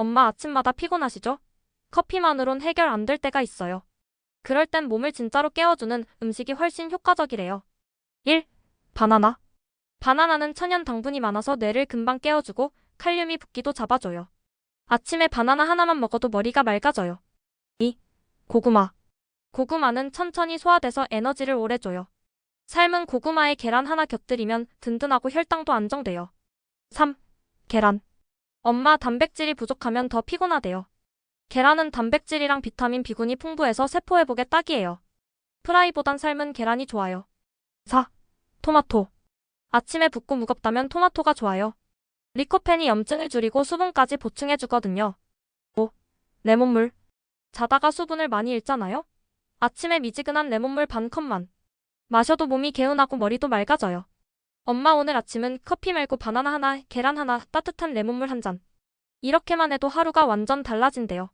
엄마 아침마다 피곤하시죠? 커피만으론 해결 안 될 때가 있어요. 그럴 땐 몸을 진짜로 깨워주는 음식이 훨씬 효과적이래요. 1. 바나나. 바나나는 천연 당분이 많아서 뇌를 금방 깨워주고 칼륨이 붓기도 잡아줘요. 아침에 바나나 하나만 먹어도 머리가 맑아져요. 2. 고구마. 고구마는 천천히 소화돼서 에너지를 오래 줘요. 삶은 고구마에 계란 하나 곁들이면 든든하고 혈당도 안정돼요. 3. 계란. 엄마 단백질이 부족하면 더 피곤하대요. 계란은 단백질이랑 비타민 B군이 풍부해서 세포 회복에 딱이에요. 프라이보단 삶은 계란이 좋아요. 4. 토마토. 아침에 붓고 무겁다면 토마토가 좋아요. 리코펜이 염증을 줄이고 수분까지 보충해주거든요. 5. 레몬물. 자다가 수분을 많이 잃잖아요? 아침에 미지근한 레몬물 반 컵만. 마셔도 몸이 개운하고 머리도 맑아져요. 엄마 오늘 아침은 커피 말고 바나나 하나, 계란 하나, 따뜻한 레몬물 한 잔. 이렇게만 해도 하루가 완전 달라진대요.